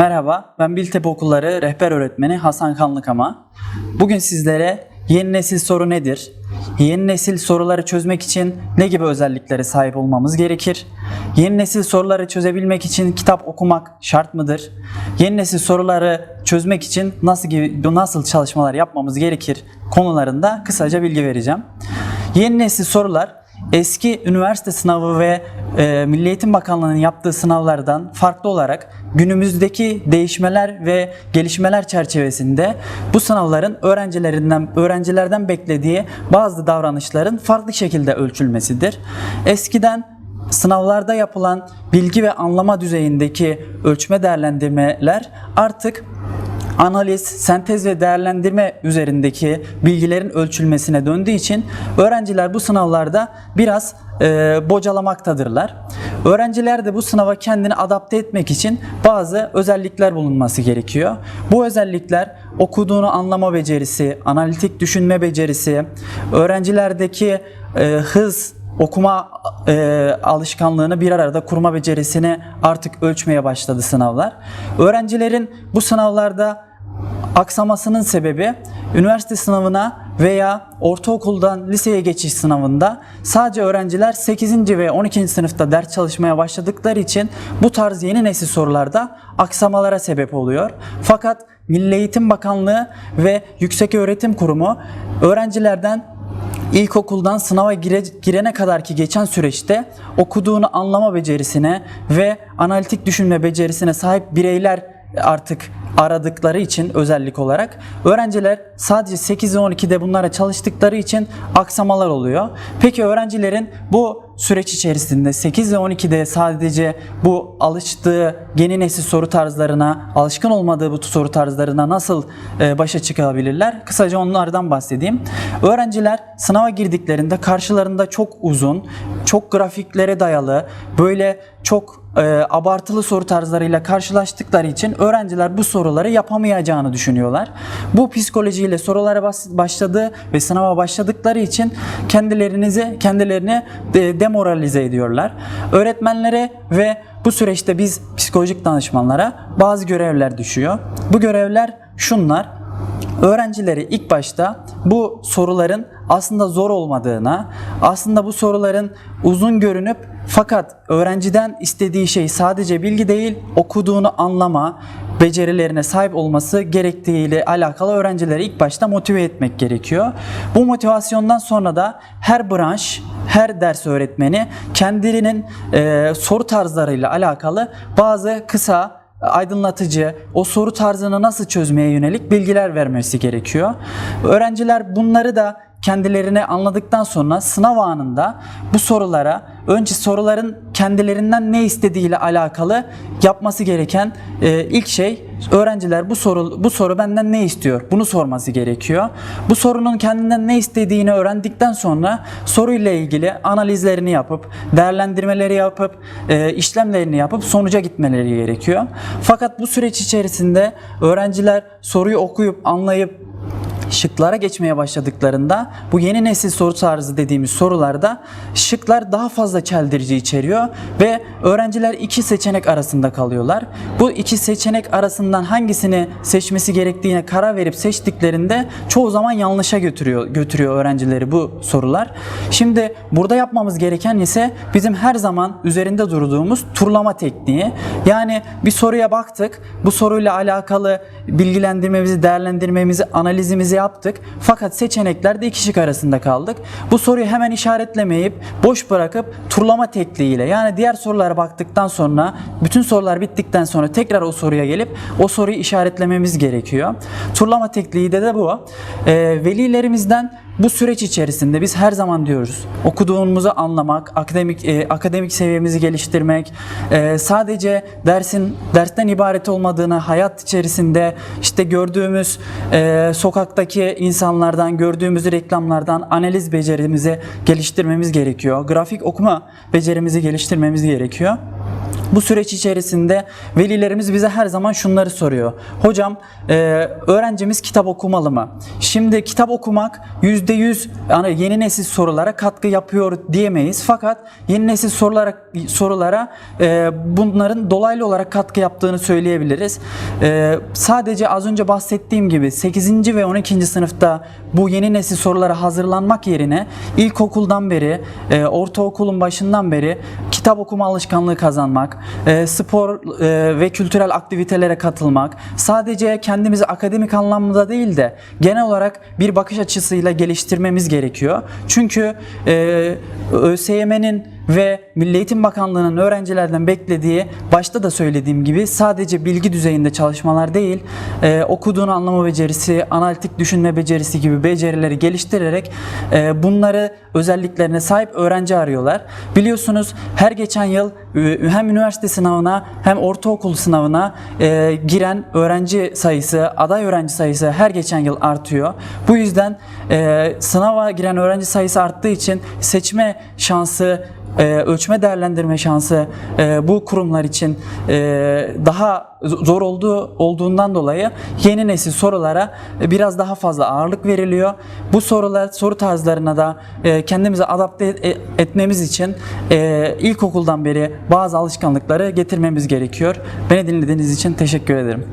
Merhaba, ben Biltepe Okulları rehber öğretmeni Hasan Kanlıkama. Bugün sizlere yeni nesil soru nedir? Yeni nesil soruları çözmek için ne gibi özelliklere sahip olmamız gerekir? Yeni nesil soruları çözebilmek için kitap okumak şart mıdır? Yeni nesil soruları çözmek için nasıl gibi nasıl çalışmalar yapmamız gerekir konularında kısaca bilgi vereceğim. Yeni nesil sorular eski üniversite sınavı ve e, Milli Eğitim Bakanlığı'nın yaptığı sınavlardan farklı olarak günümüzdeki değişmeler ve gelişmeler çerçevesinde bu sınavların öğrencilerinden öğrencilerden beklediği bazı davranışların farklı şekilde ölçülmesidir. Eskiden sınavlarda yapılan bilgi ve anlama düzeyindeki ölçme değerlendirmeler artık analiz, sentez ve değerlendirme üzerindeki bilgilerin ölçülmesine döndüğü için öğrenciler bu sınavlarda biraz e, bocalamaktadırlar. Öğrenciler de bu sınava kendini adapte etmek için bazı özellikler bulunması gerekiyor. Bu özellikler okuduğunu anlama becerisi, analitik düşünme becerisi, öğrencilerdeki e, hız, okuma e, alışkanlığını bir arada kurma becerisini artık ölçmeye başladı sınavlar. Öğrencilerin bu sınavlarda aksamasının sebebi üniversite sınavına veya ortaokuldan liseye geçiş sınavında sadece öğrenciler 8. ve 12. sınıfta ders çalışmaya başladıkları için bu tarz yeni nesil sorularda aksamalara sebep oluyor. Fakat Milli Eğitim Bakanlığı ve Yükseköğretim Kurumu öğrencilerden İlkokuldan sınava gire, girene kadar ki geçen süreçte okuduğunu anlama becerisine ve analitik düşünme becerisine sahip bireyler artık aradıkları için özellik olarak öğrenciler sadece 8 ve 12'de bunlara çalıştıkları için aksamalar oluyor. Peki öğrencilerin bu süreç içerisinde 8 ve 12'de sadece bu alıştığı yeni nesil soru tarzlarına, alışkın olmadığı bu soru tarzlarına nasıl e, başa çıkabilirler? Kısaca onlardan bahsedeyim. Öğrenciler sınava girdiklerinde karşılarında çok uzun, çok grafiklere dayalı, böyle çok e, abartılı soru tarzlarıyla karşılaştıkları için öğrenciler bu soruları yapamayacağını düşünüyorlar. Bu psikolojiyle sorulara bas- başladığı ve sınava başladıkları için kendilerinizi kendilerini de- demoralize ediyorlar. Öğretmenlere ve bu süreçte biz psikolojik danışmanlara bazı görevler düşüyor. Bu görevler şunlar. Öğrencileri ilk başta bu soruların aslında zor olmadığına, aslında bu soruların uzun görünüp fakat öğrenciden istediği şey sadece bilgi değil, okuduğunu anlama becerilerine sahip olması gerektiğiyle alakalı öğrencileri ilk başta motive etmek gerekiyor. Bu motivasyondan sonra da her branş, her ders öğretmeni kendilerinin e, soru tarzlarıyla alakalı bazı kısa aydınlatıcı, o soru tarzını nasıl çözmeye yönelik bilgiler vermesi gerekiyor. Öğrenciler bunları da kendilerine anladıktan sonra sınav anında bu sorulara önce soruların kendilerinden ne istediğiyle alakalı yapması gereken e, ilk şey öğrenciler bu soru bu soru benden ne istiyor? Bunu sorması gerekiyor. Bu sorunun kendinden ne istediğini öğrendikten sonra soruyla ilgili analizlerini yapıp, değerlendirmeleri yapıp, e, işlemlerini yapıp sonuca gitmeleri gerekiyor. Fakat bu süreç içerisinde öğrenciler soruyu okuyup anlayıp şıklara geçmeye başladıklarında bu yeni nesil soru tarzı dediğimiz sorularda şıklar daha fazla çeldirici içeriyor ve öğrenciler iki seçenek arasında kalıyorlar. Bu iki seçenek arasından hangisini seçmesi gerektiğine karar verip seçtiklerinde çoğu zaman yanlışa götürüyor götürüyor öğrencileri bu sorular. Şimdi burada yapmamız gereken ise bizim her zaman üzerinde durduğumuz turlama tekniği. Yani bir soruya baktık. Bu soruyla alakalı bilgilendirmemizi, değerlendirmemizi, analizimizi yaptık. Fakat seçeneklerde iki şık arasında kaldık. Bu soruyu hemen işaretlemeyip boş bırakıp turlama tekniğiyle yani diğer sorulara baktıktan sonra bütün sorular bittikten sonra tekrar o soruya gelip o soruyu işaretlememiz gerekiyor. Turlama tekniği de de bu. Ee, velilerimizden bu süreç içerisinde biz her zaman diyoruz okuduğumuzu anlamak, akademik e, akademik seviyemizi geliştirmek, e, sadece dersin dersten ibaret olmadığını hayat içerisinde işte gördüğümüz e, sokaktaki insanlardan, gördüğümüz reklamlardan analiz becerimizi geliştirmemiz gerekiyor. Grafik okuma becerimizi geliştirmemiz gerekiyor. Bu süreç içerisinde velilerimiz bize her zaman şunları soruyor. Hocam e, öğrencimiz kitap okumalı mı? Şimdi kitap okumak %100 yani yeni nesil sorulara katkı yapıyor diyemeyiz. Fakat yeni nesil sorulara sorulara e, bunların dolaylı olarak katkı yaptığını söyleyebiliriz. E, sadece az önce bahsettiğim gibi 8. ve 12. sınıfta bu yeni nesil sorulara hazırlanmak yerine ilkokuldan beri, e, ortaokulun başından beri kitap okuma alışkanlığı kazanmak, e, spor e, ve kültürel aktivitelere katılmak, sadece kendimizi akademik anlamda değil de genel olarak bir bakış açısıyla geliştirmemiz gerekiyor. Çünkü e, ÖSYM'nin ve Milli Eğitim Bakanlığı'nın öğrencilerden beklediği başta da söylediğim gibi sadece bilgi düzeyinde çalışmalar değil e, okuduğunu anlama becerisi, analitik düşünme becerisi gibi becerileri geliştirerek e, bunları özelliklerine sahip öğrenci arıyorlar. Biliyorsunuz her geçen yıl e, hem üniversite sınavına hem ortaokul sınavına e, giren öğrenci sayısı, aday öğrenci sayısı her geçen yıl artıyor. Bu yüzden e, sınava giren öğrenci sayısı arttığı için seçme şansı e, ölçme değerlendirme şansı e, bu kurumlar için e, daha zor olduğu olduğundan dolayı yeni nesil sorulara biraz daha fazla ağırlık veriliyor. Bu sorular soru tarzlarına da e, kendimizi adapte et- etmemiz için e, ilkokuldan beri bazı alışkanlıkları getirmemiz gerekiyor. Beni dinlediğiniz için teşekkür ederim.